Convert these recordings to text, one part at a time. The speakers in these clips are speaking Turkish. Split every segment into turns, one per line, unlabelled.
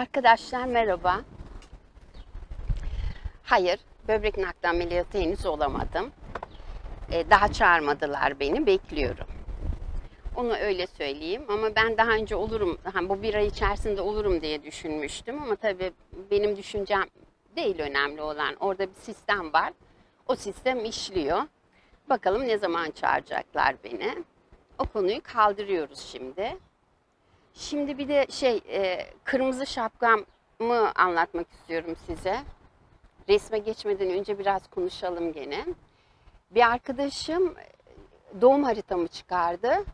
Arkadaşlar merhaba. Hayır, böbrek nakli ameliyatı henüz olamadım. Ee, daha çağırmadılar beni, bekliyorum. Onu öyle söyleyeyim ama ben daha önce olurum, hani bu bir ay içerisinde olurum diye düşünmüştüm ama tabii benim düşüncem değil önemli olan. Orada bir sistem var. O sistem işliyor. Bakalım ne zaman çağıracaklar beni. O konuyu kaldırıyoruz şimdi. Şimdi bir de şey, e, kırmızı şapkamı anlatmak istiyorum size. Resme geçmeden önce biraz konuşalım gene. Bir arkadaşım doğum haritamı çıkardı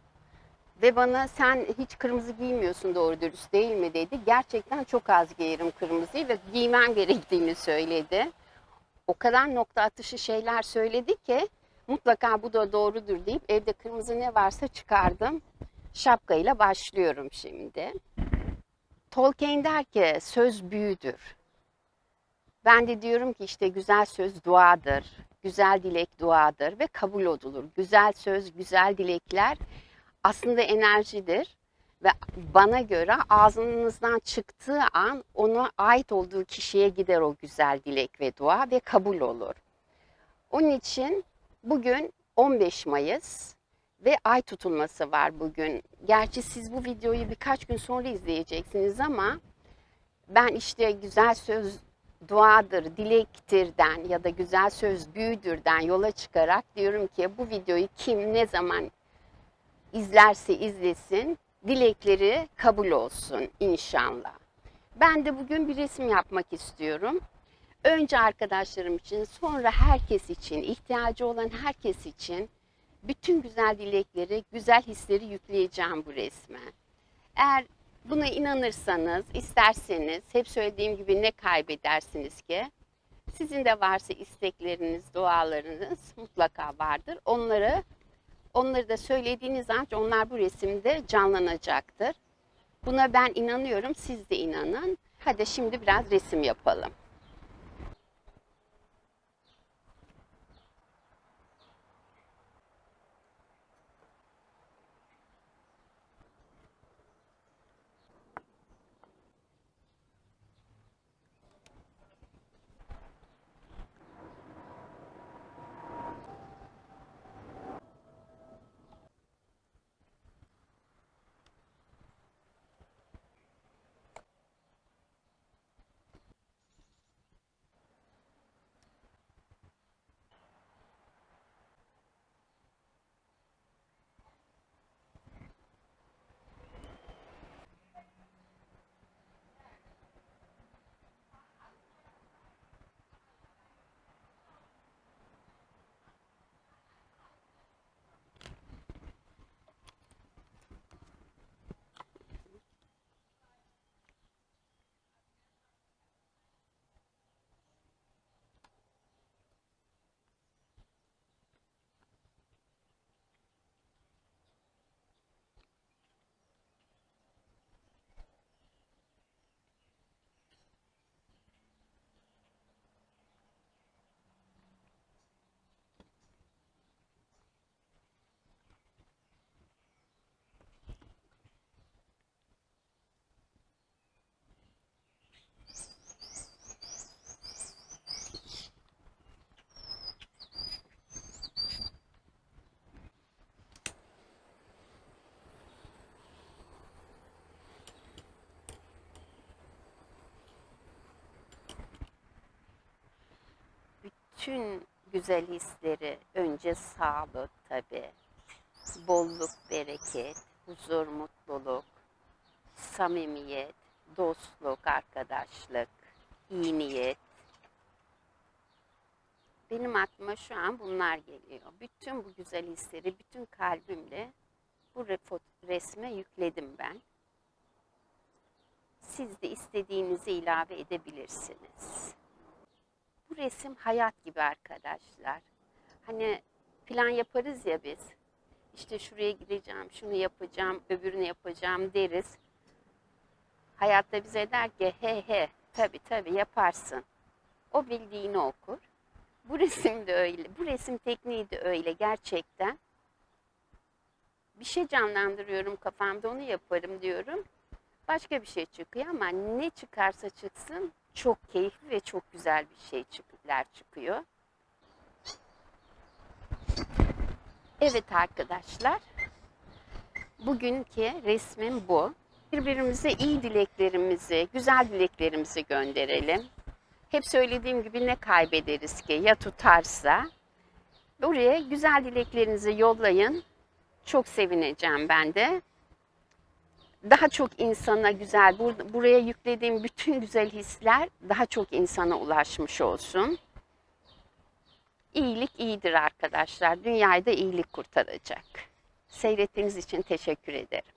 ve bana sen hiç kırmızı giymiyorsun doğru dürüst değil mi dedi. Gerçekten çok az giyerim kırmızıyı ve giymem gerektiğini söyledi. O kadar nokta atışı şeyler söyledi ki mutlaka bu da doğrudur deyip evde kırmızı ne varsa çıkardım şapkayla başlıyorum şimdi. Tolkien der ki söz büyüdür. Ben de diyorum ki işte güzel söz duadır, güzel dilek duadır ve kabul olunur. Güzel söz, güzel dilekler aslında enerjidir ve bana göre ağzınızdan çıktığı an ona ait olduğu kişiye gider o güzel dilek ve dua ve kabul olur. Onun için bugün 15 Mayıs ve ay tutulması var bugün. Gerçi siz bu videoyu birkaç gün sonra izleyeceksiniz ama ben işte güzel söz duadır, dilektirden ya da güzel söz büyüdürden yola çıkarak diyorum ki bu videoyu kim ne zaman izlerse izlesin dilekleri kabul olsun inşallah. Ben de bugün bir resim yapmak istiyorum. Önce arkadaşlarım için, sonra herkes için, ihtiyacı olan herkes için bütün güzel dilekleri, güzel hisleri yükleyeceğim bu resme. Eğer buna inanırsanız, isterseniz, hep söylediğim gibi ne kaybedersiniz ki? Sizin de varsa istekleriniz, dualarınız mutlaka vardır. Onları onları da söylediğiniz an onlar bu resimde canlanacaktır. Buna ben inanıyorum, siz de inanın. Hadi şimdi biraz resim yapalım. Bütün güzel hisleri önce sağlık tabi, bolluk, bereket, huzur, mutluluk, samimiyet, dostluk, arkadaşlık, iyi niyet. Benim aklıma şu an bunlar geliyor. Bütün bu güzel hisleri bütün kalbimle bu resme yükledim ben. Siz de istediğinizi ilave edebilirsiniz. Resim hayat gibi arkadaşlar. Hani plan yaparız ya biz. İşte şuraya gideceğim, şunu yapacağım, öbürünü yapacağım deriz. Hayatta bize der ki he he tabi tabi yaparsın. O bildiğini okur. Bu resim de öyle. Bu resim tekniği de öyle gerçekten. Bir şey canlandırıyorum kafamda onu yaparım diyorum. başka bir şey çıkıyor ama ne çıkarsa çıksın çok keyifli ve çok güzel bir şey çıklar çıkıyor. Evet arkadaşlar. Bugünkü resmim bu. Birbirimize iyi dileklerimizi, güzel dileklerimizi gönderelim. Hep söylediğim gibi ne kaybederiz ki ya tutarsa? Buraya güzel dileklerinizi yollayın. Çok sevineceğim ben de. Daha çok insana güzel, bur- buraya yüklediğim bütün güzel hisler daha çok insana ulaşmış olsun. İyilik iyidir arkadaşlar. Dünyayı da iyilik kurtaracak. Seyrettiğiniz için teşekkür ederim.